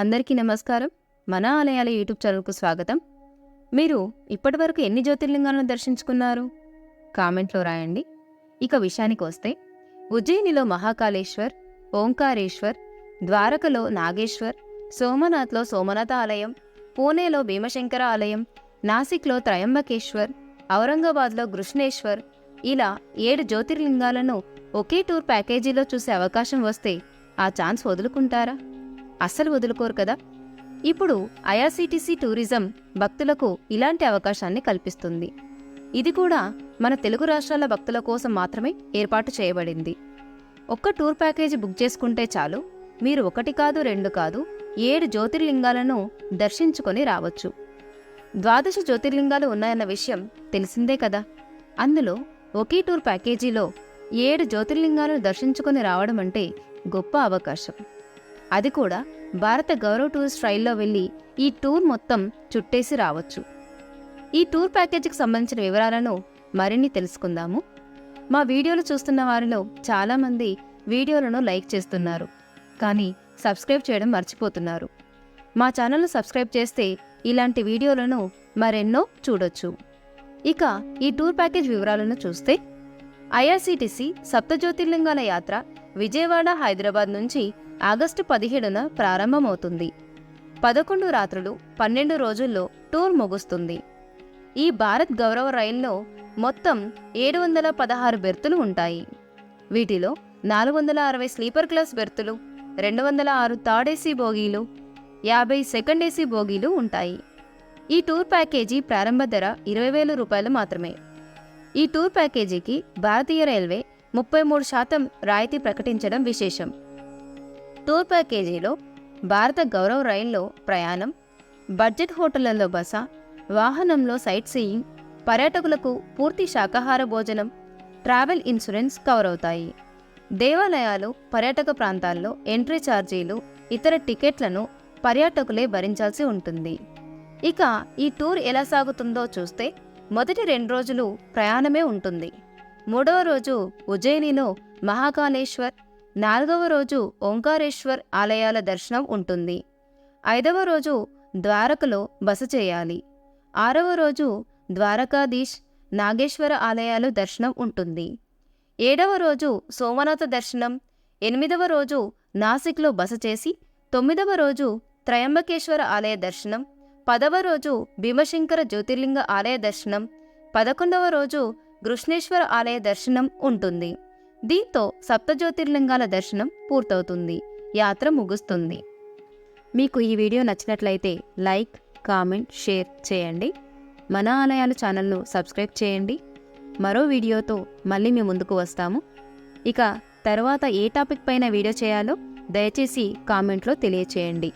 అందరికీ నమస్కారం. మన ఆలయాల యూట్యూబ్ ఛానల్కు స్వాగతం. మీరు ఇప్పటివరకు ఎన్ని జ్యోతిర్లింగాలను దర్శించుకున్నారు? కామెంట్లో రాయండి. ఇక విషయానికి వస్తే ఉజ్జయినిలో మహాకాళేశ్వర్ ఓంకారేశ్వర్ ద్వారకలో నాగేశ్వర్ సోమనాథ్లో సోమనాథ ఆలయం పూణేలో భీమశంకర ఆలయం నాసిక్లో త్రయంబకేశ్వర్ ఔరంగాబాద్లో కృష్ణేశ్వర్ ఇలా ఏడు జ్యోతిర్లింగాలను ఒకే టూర్ ప్యాకేజీలో చూసే అవకాశం వస్తే ఆ ఛాన్స్ వదులుకుంటారా? అస్సలు వదులుకోరు కదా. ఇప్పుడు ఐఆర్సీటీసీ టూరిజం భక్తులకు ఇలాంటి అవకాశాన్ని కల్పిస్తుంది. ఇది కూడా మన తెలుగు రాష్ట్రాల భక్తుల కోసం మాత్రమే ఏర్పాటు చేయబడింది. ఒక్క టూర్ ప్యాకేజీ బుక్ చేసుకుంటే చాలు. మీరు ఒకటి కాదు రెండు కాదు ఏడు జ్యోతిర్లింగాలను దర్శించుకొని రావచ్చు. ద్వాదశ జ్యోతిర్లింగాలు ఉన్నాయన్న విషయం తెలిసిందే కదా. అందులో ఒకే టూర్ ప్యాకేజీలో ఏడు జ్యోతిర్లింగాలను దర్శించుకొని రావడం అంటే గొప్ప అవకాశం. అది కూడా భారత గౌరవ్ టూరిస్ట్ రైల్లో వెళ్ళి ఈ టూర్ మొత్తం చుట్టేసి రావచ్చు. ఈ టూర్ ప్యాకేజీకి సంబంధించిన వివరాలను మరిన్ని తెలుసుకుందాము. మా వీడియోలు చూస్తున్న వారిలో చాలామంది వీడియోలను లైక్ చేస్తున్నారు కానీ సబ్స్క్రైబ్ చేయడం మర్చిపోతున్నారు. మా ఛానల్ను సబ్స్క్రైబ్ చేస్తే ఇలాంటి వీడియోలను మరెన్నో చూడొచ్చు. ఇక ఈ టూర్ ప్యాకేజ్ వివరాలను చూస్తే ఐఆర్సీటీసీ సప్త జ్యోతిర్లింగాల యాత్ర విజయవాడ హైదరాబాద్ నుంచి ఆగస్టు పదిహేడున ప్రారంభమవుతుంది. పదకొండు రాత్రులు పన్నెండు రోజుల్లో టూర్ ముగుస్తుంది. ఈ భారత్ గౌరవ రైల్లో మొత్తం ఏడు వందల పదహారు బెర్తులు ఉంటాయి. వీటిలో నాలుగు వందల అరవై స్లీపర్ క్లాస్ బెర్తులు రెండు వందల ఆరు థర్డ్ ఏసీ బోగీలు యాభై సెకండ్ ఏసీ బోగీలు ఉంటాయి. ఈ టూర్ ప్యాకేజీ ప్రారంభ ధర ఇరవై వేల రూపాయలు మాత్రమే. ఈ టూర్ ప్యాకేజీకి భారతీయ రైల్వే ముప్పై మూడు శాతం రాయితీ ప్రకటించడం విశేషం. టూర్ ప్యాకేజీలో భారత గౌరవ రైల్లో ప్రయాణం బడ్జెట్ హోటళ్ళలో బస వాహనంలో సైట్ సీయింగ్ పర్యాటకులకు పూర్తి శాకాహార భోజనం ట్రావెల్ ఇన్సూరెన్స్ కవర్ అవుతాయి దేవాలయాలు పర్యాటక ప్రాంతాల్లో ఎంట్రీ ఛార్జీలు ఇతర టికెట్లను పర్యాటకులే భరించాల్సి ఉంటుంది. ఇక ఈ టూర్ ఎలా సాగుతుందో చూస్తే మొదటి రెండు రోజులు ప్రయాణమే ఉంటుంది. మూడవ రోజు ఉజ్జయినిలో మహాకాళేశ్వర్ నాలుగవ రోజు ఓంకారేశ్వర్ ఆలయాల దర్శనం ఉంటుంది. ఐదవ రోజు ద్వారకలో బస చేయాలి. ఆరవ రోజు ద్వారకాధీష్ నాగేశ్వర ఆలయాలు దర్శనం ఉంటుంది. ఏడవ రోజు సోమనాథ దర్శనం ఎనిమిదవ రోజు నాసిక్లో బస చేసి తొమ్మిదవ రోజు త్రయంబకేశ్వర ఆలయ దర్శనం పదవ రోజు భీమశంకర జ్యోతిర్లింగ ఆలయ దర్శనం పదకొండవ రోజు కృష్ణేశ్వర ఆలయ దర్శనం ఉంటుంది. దీంతో సప్తజ్యోతిర్లింగాల దర్శనం పూర్తవుతుంది. యాత్ర ముగుస్తుంది. మీకు ఈ వీడియో నచ్చినట్లయితే లైక్ కామెంట్ షేర్ చేయండి. మన ఆలయాలు ఛానల్ను సబ్స్క్రైబ్ చేయండి. మరో వీడియోతో మళ్ళీ మీ ముందుకు వస్తాము. ఇక తర్వాత ఏ టాపిక్ పైన వీడియో చేయాలో దయచేసి కామెంట్లో తెలియచేయండి.